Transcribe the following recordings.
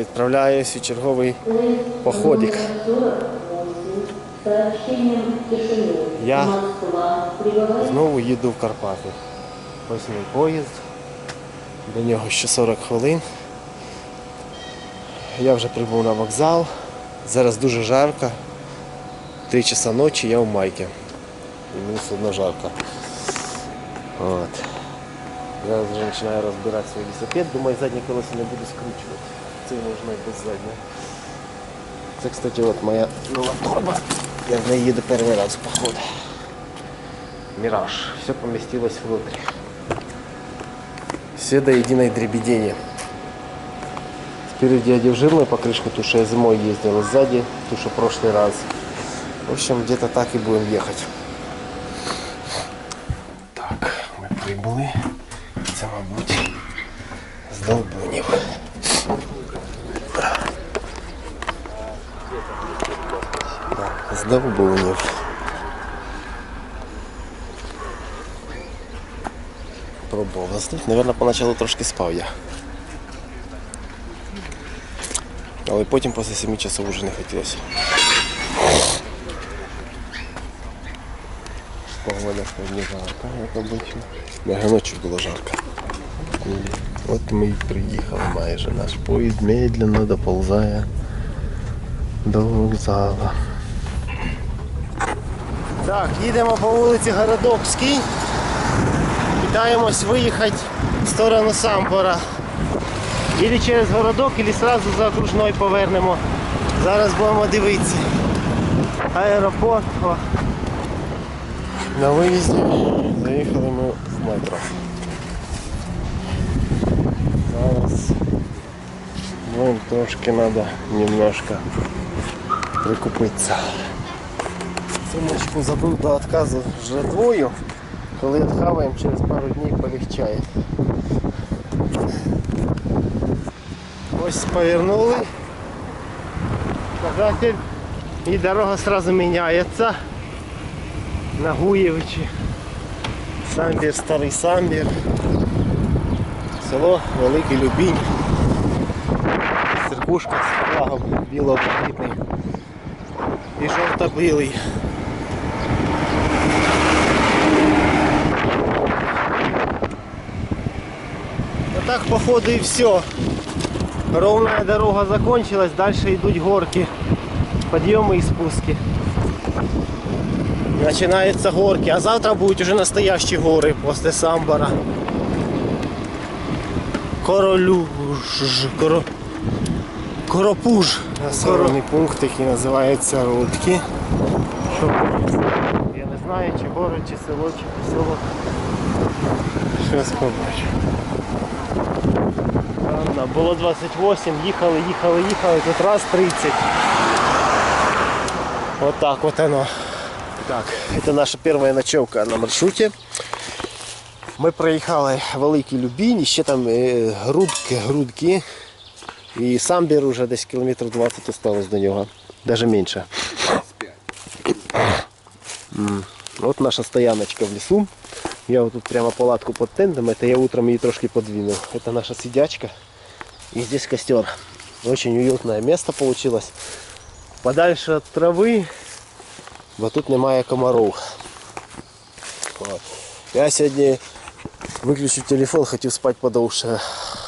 відправляюсь у черговий походик. Я знову їду в Карпати. Ось мій поїзд. До нього ще 40 хвилин. Я вже прибув на вокзал. Зараз дуже жарко. Три часа ночі я в майці. І мені все одно жарко. От. Я вже починаю розбирати свій велосипед, думаю, заднє колесо не буду скручувати. Це можна і без заднього. Це, кстати, от моя нова торба. Я в неї їду перший раз походу. Мираж. Все поместилось внутрь. Все до единой дребедени. Спереди одев жирную покрышку, ту, что я зимой ездил, и сзади, ту, что в прошлый раз. В общем, где-то так и будем ехать. Так, ми прибули. Це, мабуть, з Долбунів. Так, З Долбунів. Пробував заснути. Наверно, поначалу трошки спав я. Але потім після 7 часов вже не хотілося. Погода сьогодні жарка, як обично. Даже ночі було жарко. М, От ми і приїхали майже. Наш поїзд медленно доползає до вокзалу. Так, їдемо по вулиці Городокській. Питаємось виїхати в сторону Сампора. Ілі через городок, ілі одразу за окружною повернемо. Зараз будемо дивитися. Аеропорт. О. На виїзді заїхали ми в метро. Зараз будем трошки треба немножко прикупитися. Сумочку забув до відказу отказу жратвою. Коли відхаваємо, через пару днів полегчає. Ось повернули. Показатель. І дорога сразу міняється на Гуєвичі. Самбір, старий самбір. Село Великий Любінь. Церкушка з флагом біло-блакитний і жовто-білий. так походу и все. Ровная дорога закончилась, дальше идут горки, подъемы и спуски. Начинаются горки, а завтра будут уже настоящие горы после Самбора. Королюж, коро, Коропуж. Населений пункт, який називається Рудки. Що я не знаю, чи город, чи село, чи поселок. Щось побачу. Ладно, було 28, їхали, їхали, їхали, тут раз 30. Вот так вот оно. Так, это наша первая ночевка на маршруте. Ми проїхали Великий Любінь, і ще там е, грудки, грудки. І самбір уже десь кілометрів 20 осталось до нього. Даже менше. М, От наша стояночка в лесу. Я вот тут прямо палатку под тентом, это я утром ее трошки подвинул. Это наша сидячка. И здесь костер. Очень уютное место получилось. Подальше от трави, бо тут немає комаров. От. Я сьогодні виключив телефон, хотів спати подовше.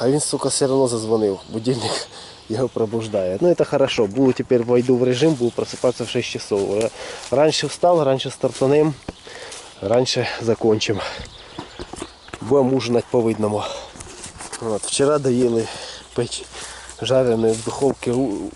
А він, сука, все одно зазвонив. Будильник його пробуждає. Ну это хорошо. Буду теперь войду в режим, буду просыпаться в 6 часов. Ра- Раньше встал, раньше стартанем, раньше закончим. Будем ужинать по-видному. От, вчора доїли печ жарену в духовці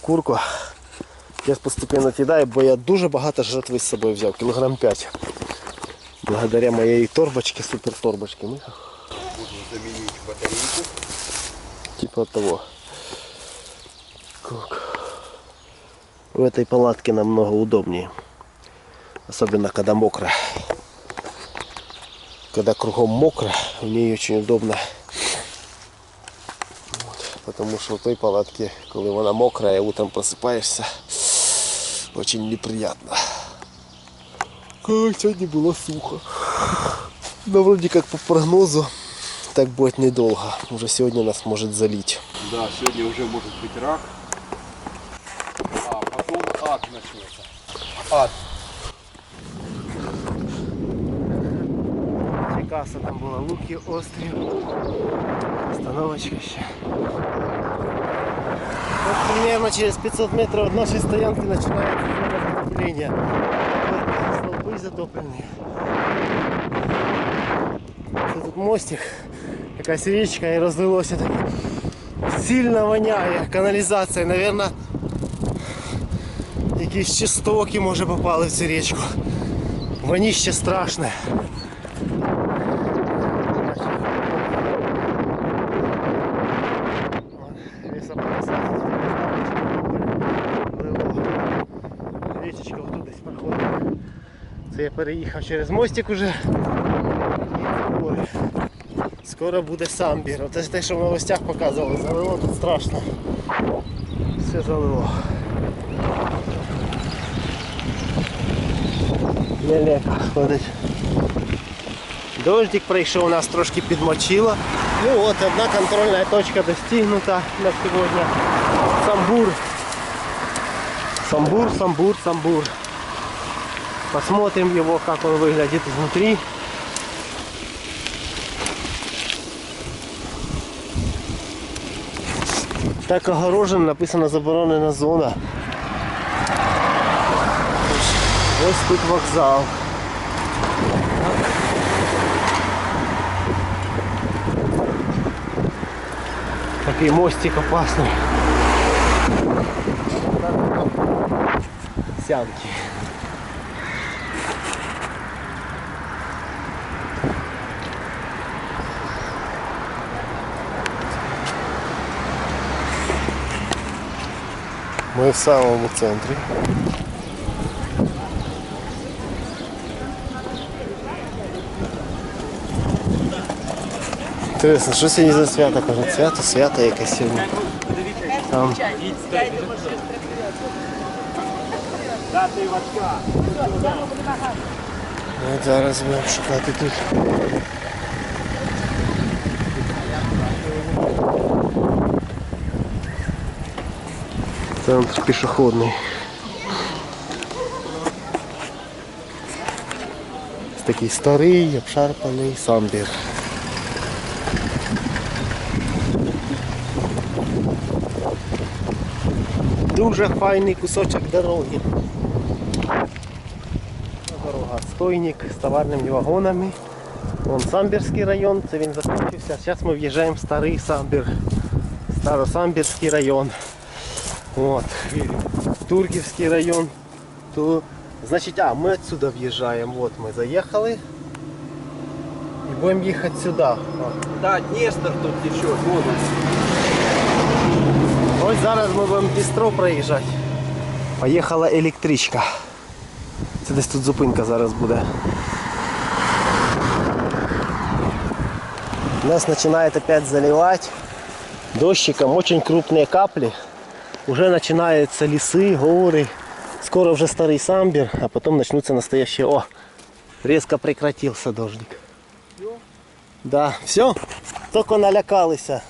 курку. Я постепенно кидаю, бо я дуже багато жратви з собою взяв, кілограм 5. Благодаря моей торбочке, супер торбочке. Мы... заменить батарейку. Типа того. Как? В этой палатке намного удобнее. Особенно когда мокро. Когда кругом мокро, в ней очень удобно. Потому что в той палатке, когда она мокрая, утром просыпаешься, очень неприятно. Как сегодня было сухо. Но вроде как по прогнозу так будет недолго. Уже сегодня нас может залить. Да, сегодня уже может быть рак. А потом ад начнется. Ад. Чекаса там була, луки, острів. Остановочка ще. Вот примерно через 500 метров от нашей стоянки начинается зона затопления. Вот столбы затопленные. Це тут мостик, якась річка і розлилося таке. Сильно воняє каналізація, Наверно, якісь чистоки може попали в цю річку. Воніще страшне. переїхав через мостик уже. І в гори. Скоро буде самбір. Оце ж те, що в новостях показували. Залило тут страшно. Все залило. Лелека ходить. Дождик прийшов, нас трошки підмочило. Ну от, одна контрольна точка достигнута на сьогодні. Самбур. Самбур, самбур, самбур. Посмотрим его, как он выглядит изнутри. Так огорожен, написано заборонена зона. Ось тут вокзал. Такий мостик опасний. Сянки. Ми в самому центрі. Інтересно, що сьогодні за свято? Кажуть, свято, свято якесь сьогодні. Там. От зараз будемо шукати тут. Центр пішохідний. Такий старий, обшарпаний самбір. Дуже файний кусочок дороги. Дорога стойник з товарними вагонами. Вон Самбірський район, це він закінчився. Зараз ми в'їжджаємо в старий Самбір. Старосамбірський район. От. Турківський район. То, значить, а, ми отсюда в'їжджаємо. От ми заїхали. І будемо їхати сюди. О. Да, Днестр тут течет. Вон он. Ось зараз ми будемо Дністро проїжджати. Поїхала електричка. Це десь тут зупинка зараз буде. Нас починает опять заливать дождиком, очень крупные капли. Уже начинаются лесы, горы. Скоро уже старый самбер, а потом начнутся настоящие... О, резко прекратился дождик. Да, все? Только налякалися.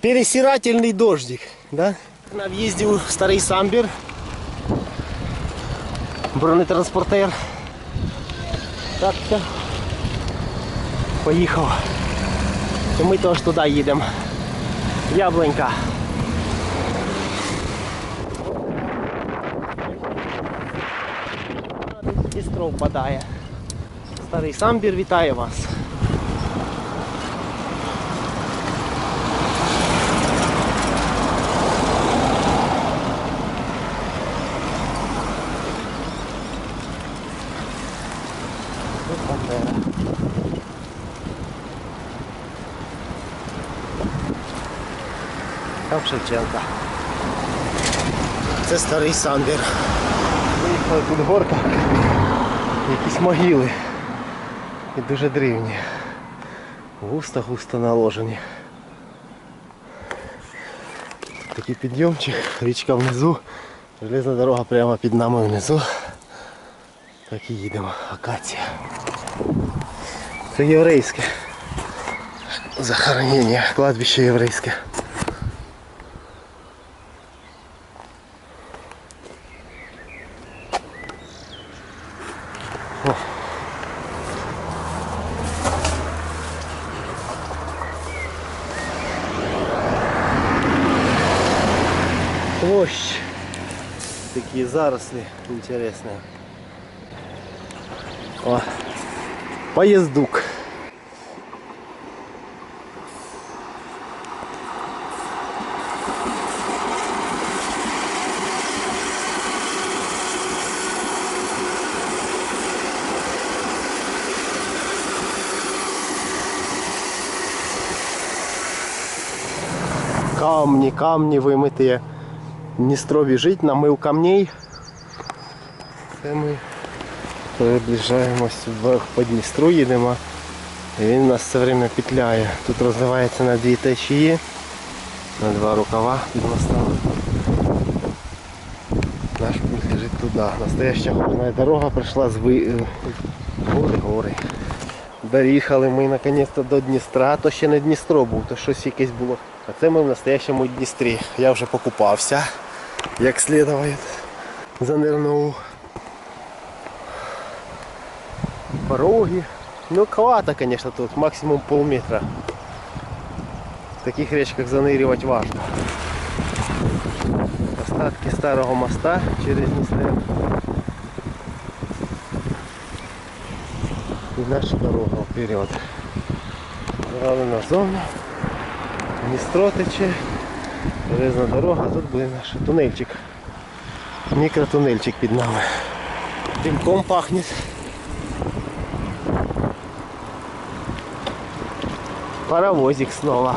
Пересирательный дождик, да? На в'їзді у старий самбір. Бронетранспортер. Так, все. Поїхав. І ми теж туди їдемо. Яблонька. Дістро впадає. Старий самбір вітає вас. Тут Бандера. Там Шевченка. Це старий самбір. Виїхали тут горка. Якісь могили. І дуже древні. Густо-густо наложені. Такий підйомчик, річка внизу, железна дорога прямо під нами внизу. Так і їдемо. Акація. Це єврейське. Захоронення, кладбище єврейське. заросли интересные. О, поездук. Камни, камни вимиті. Дністро біжить, намив камней. Це ми приближаємось вверх по Дністру, їдемо. І він нас все время петляє. Тут розливається на дві течії, на два рукава під мостом. Наш путь лежить туди. Настояща горна дорога прийшла з ви... гори, гори. Доїхали ми наконець-то до Дністра, то ще не Дністро був, то щось якесь було. А це ми в настоящому Дністрі. Я вже покупався, як слідує. Занирнув. Пороги. Ну, квата, конечно, тут максимум полметра. В таких речках заныривать важно. Остатки старого моста через Днестр. И наша дорога вперед. Зелена зона. Дністро тече. Железна дорога, тут буде наш тунельчик. Мікротунельчик під нами. Дымком пахнет. Паровозик снова.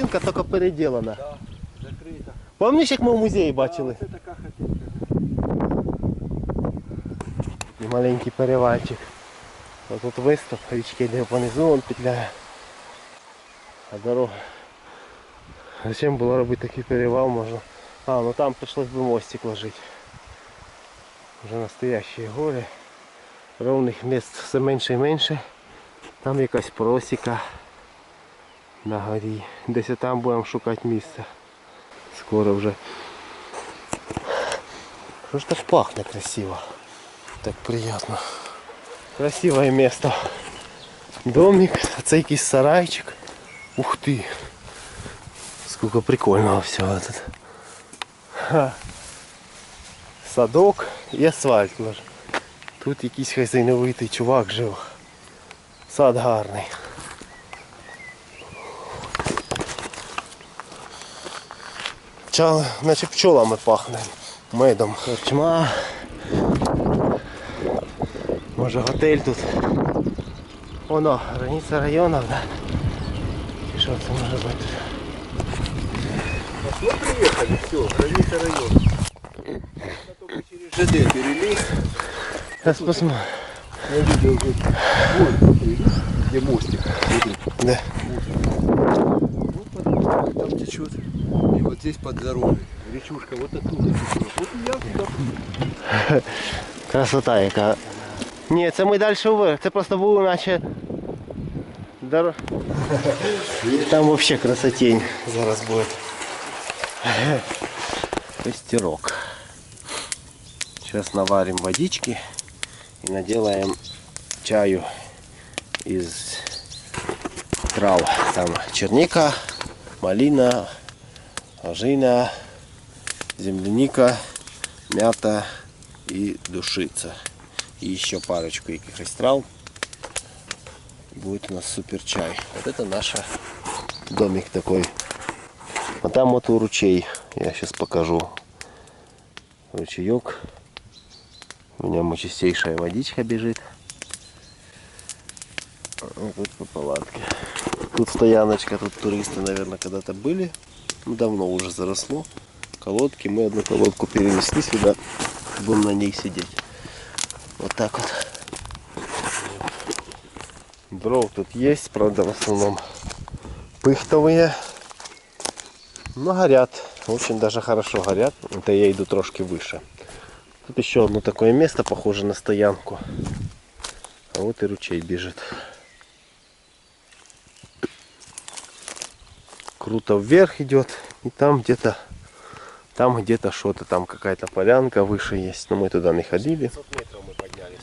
Хатинка тільки переділена. Да, закрита. Пам'ятаєш, як ми в музеї бачили? Це така хатинка. І маленький перевальчик. Ось тут виступ, річки йде понизу, он петляє. А дорога. Зачем було робити такий перевал можна? А, ну там прийшлось би мостик ложити. Вже настоящі гори. Ровних місць все менше і менше. Там якась просіка на горі. Десь там будемо шукати місце. Скоро вже. Що ж так пахне красиво? Так приятно. Красивое место. Домик, а це якийсь сарайчик. Ух ты. Сколько прикольного всього тут. Ха. Садок і асфальт лежить. Тут якийсь хазяйновитий чувак жив. Сад гарний. Ча, наче пчолами пахне. Медом. Корчма. Може готель тут. Воно, границя району, да? Чи що це може бути? Ну, приехали, все, граница района. Это только через ЖД перелез. Зараз посмотрим. Я видел тут вот, где мостик. Смотри, Де? вот под мостиком там течет. И вот здесь под дорогой. Речушка вот оттуда течет. Вот и я туда. Красота яка. Ні, це ми далі вверх. Це просто було наче. Дор... Там взагалі красотень зараз буде. Костерок. Сейчас наварим водички и наделаем чаю из трав. Там черника, малина, ожина, земляника, мята и душица. И еще парочку якихось трав. Будет у нас супер чай. Вот это наш домик такой. А там вот у ручей. Я сейчас покажу. Ручеек. У меня чистейшая водичка бежит. Вот по палатке. Тут стояночка, тут туристы, наверное, когда-то были. Ну, давно уже заросло. Колодки. Мы одну колодку перенесли сюда. Будем на ней сидеть. Вот так вот. Дров тут есть, правда, в основном пыхтовые. Ну, горят. Очень даже хорошо горят. Это я иду трошки выше. Тут еще одно такое место, похоже на стоянку. А вот и ручей бежит. круто вверх идет. И там где-то, там где-то что-то, там какая-то полянка выше есть. Но мы туда не ходили. 500 метров мы поднялись.